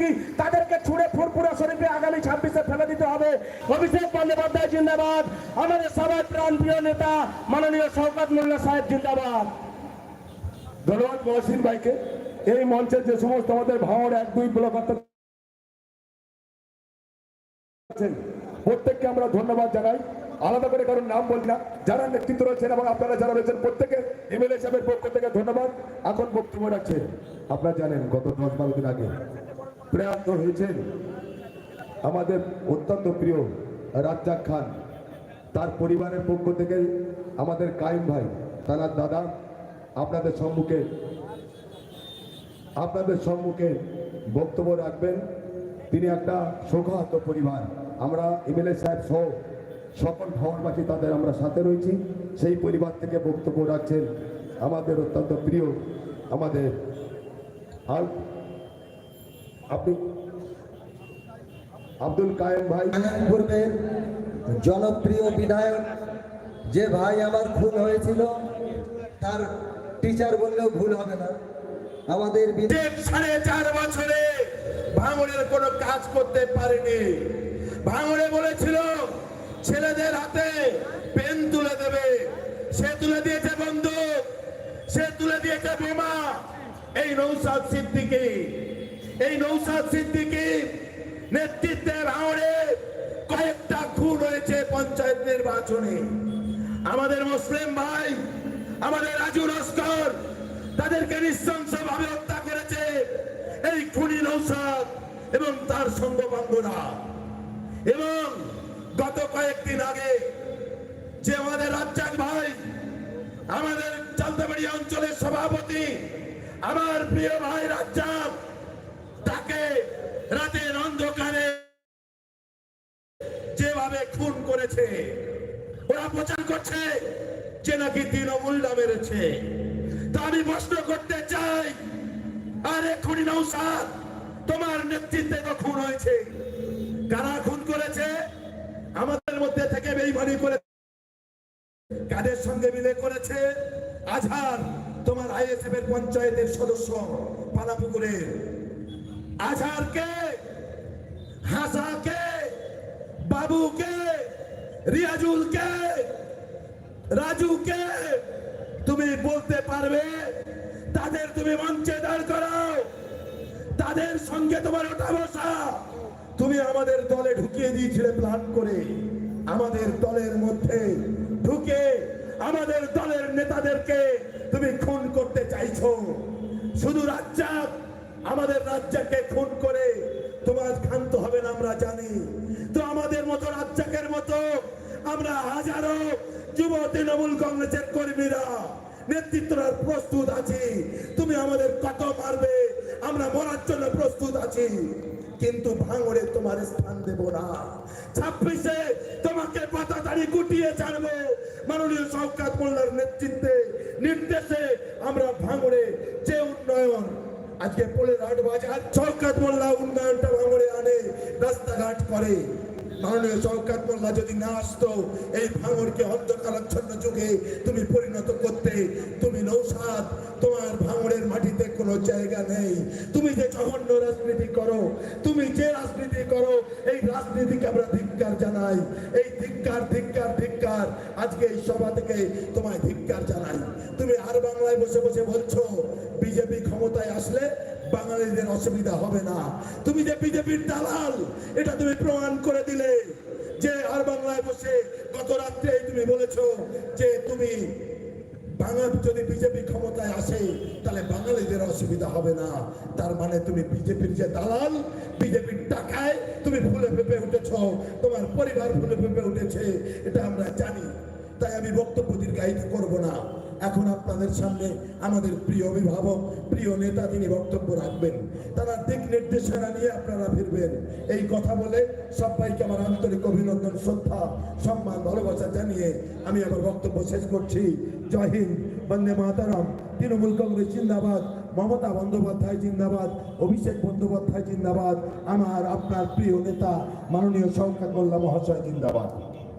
সিদ্দিকি তাদেরকে ছুড়ে ফুরপুরা শরীফে আগামী ছাব্বিশে ফেলে দিতে হবে। অভিষেক বন্দ্যোপাধ্যায় জিন্দাবাদ। আমাদের সবার প্রাণ প্রিয় নেতা মাননীয় শওকত মোল্লা সাহেব জিন্দাবাদ। ধন্যবাদ মহসিন ভাইকে। এই মঞ্চে যে সমস্ত আমাদের ভাঙড় এক, দুই ব্লক প্রত্যেককে আমরা ধন্যবাদ জানাই। আলাদা করে কারণ নাম বলি না। যারা নেতৃত্ব রয়েছেন এবং আপনারা যারা রয়েছেন, প্রত্যেকে এমএলএ সাহেবের পক্ষ থেকে ধন্যবাদ। এখন বক্তব্য রাখছে। আপনারা জানেন, গত দশ বারো দিন আগে প্রয়াত হয়েছেন আমাদের অত্যন্ত প্রিয় রাজ্জাক খান। তার পরিবারের পক্ষ থেকে আমাদের কাইম ভাই, তার দাদা, আপনাদের সম্মুখে আপনাদের সম্মুখে বক্তব্য রাখবেন। তিনি একটা শোকাহত পরিবার। আমরা এমএলএ সাহেব সহ সকল ভবনবাসী তাদের আমরা সাথে রয়েছি। সেই পরিবার থেকে বক্তব্য রাখছেন আমাদের অত্যন্ত প্রিয়, আমাদের আর আব্দুল কায়েম ভাই পূর্বের জনপ্রিয় বিধায়ক, যে ভাই আমার খুন হয়েছিল, তার টিচার বললেও ভুল হবে না। আমাদের সাড়ে চার বছরে ভাঙড়ের কোনো কাজ করতে পারেনি। ভাঙড়ে বলেছিল, ছেলেদের হাতে পেন তুলে দেবে। সে তুলে দিয়েছে বন্দুক, সে তুলে দিয়েছে বোমা। এই নৌসাদ সিদ্দিকি এই নৌসাদ সিদ্দিকি নেতৃত্বের আওড়ে কয়েকটা খুন হয়েছে পঞ্চায়েত নির্বাচনে। আমাদের মুসলিম ভাই, আমাদের রাজু লস্কর, তাদেরকে নৃশংসভাবে হত্যা করেছে এই খুনি নৌসাদ এবং তার সঙ্গবন্ধুরা। এবং গত কয়েকদিন আগে যে আমাদের রাজ্জাক ভাই, আমাদের চালতাবাড়ি অঞ্চলের সভাপতি, আমার প্রিয় ভাই রাজ্জাক রাতের অন্ধকারে যেভাবে খুন করেছে, ওরা প্রচার করছে যে নাকি তৃণমূলরা মেরেছে। তা আমি প্রশ্ন করতে চাই, আরে খুনি নৌসাদ তোমার নেতৃত্বে তো খুন হয়েছে। কারা খুন করেছে? আমাদের মধ্যে থেকে বেইমানি করে কাদের সঙ্গে মিলে করেছে? আজহার, তোমার আইএসএফ এর পঞ্চায়েতের সদস্য পানাপুকুরের আজহারকে হাসাকে বাবুকে রিয়াজুলকে রাজুকে তুমি বলতে পারবে, তাদের তুমি মঞ্চে দাঁড় করাও। তাদের সঙ্গে তোমার ওঠা বসা। তুমি আমাদের দলে ঢুকিয়ে দিয়েছিলে প্ল্যান করে। আমাদের দলের মধ্যে ঢুকে আমাদের দলের নেতাদেরকে তুমি খুন করতে চাইছো। শুধু রাজ্জাক আমাদের রাজ্জাকে খুন করে তোমার ক্ষান্ত হবে না আমরা জানি। তো আমাদের মতো রাজ্জাকের মতো আমরা হাজারো যুব তৃণমূল কংগ্রেসের কর্মীরা নেতৃত্বরা প্রস্তুত আছি। তুমি আমাদের কত মারবে, আমরা মরার জন্য প্রস্তুত আছি। কিন্তু ভাঙড়ে তোমার স্থান দেব না। ছাব্বিশে তোমাকে পাতা দাড়ি গুটিয়ে ছাড়বো। মাননীয় সরকার মোল্লার নেতৃত্বে, নির্দেশে আমরা ভাঙড়ে যে উন্নয়ন আজকে পোলেরহাট বাজার, চৌকাত মোল্লা উন্নয়নটা ভাঙড়ে আনে, রাস্তাঘাট করে। মাননীয় চৌকাত মোল্লা যদি না আসতো, এই ভাঙড়কে অন্ধকারাচ্ছন্ন যুগে তুমি পরিণত করতে। তুমি নৌসাদ, তোমার ভাঙড়ের মাটিতে কোনো জায়গা নেই। তুমি যে জঘন্য রাজনীতি করো, তুমি যে রাজনীতি করো, এই রাজনীতিকে আমরা ধিক্কার জানাই। এই ধিক্কার ধিক্কার ধিক্কার, আজকে এই সভা থেকে তোমায় ধিক্কার জানাই। তুমি আর বাংলায় বসে বসে বলছো ক্ষমতায় আসলে বাঙালিদের অসুবিধা হবে না। তুমি যে বিজেপির দালাল, এটা তুমি প্রমাণ করে দিলে যে আর বাংলায় বসে গত রাত্রে তুমি বলেছ যে তুমি বাংলা যদি বিজেপি ক্ষমতায় আসে, তাহলে বাঙালিদের অসুবিধা হবে না। তার মানে তুমি বিজেপির যে দালাল, বিজেপির টাকায় তুমি ফুলে ফেপে উঠেছ। তোমার পরিবার ফুলে ফেপে উঠেছে, এটা আমরা জানি। তাই আমি বক্তব্য দীর্ঘায়িত করব না। এখন আপনাদের সামনে আমাদের প্রিয় অভিভাবক, প্রিয় নেতা তিনি বক্তব্য রাখবেন। তারা দিক নির্দেশনা নিয়ে আপনারা ফিরবেন। এই কথা বলে সবাইকে আমার আন্তরিক অভিনন্দন, শ্রদ্ধা, সম্মান, ভালোবাসা জানিয়ে আমি আমার বক্তব্য শেষ করছি। জয় হিন্দ, বন্দে মাতারাম। তৃণমূল কংগ্রেস জিন্দাবাদ, মমতা বন্দ্যোপাধ্যায় জিন্দাবাদ, অভিষেক বন্দ্যোপাধ্যায় জিন্দাবাদ, আমার আপনার প্রিয় নেতা, মাননীয় শওকত মোল্লা মহাশয় জিন্দাবাদ।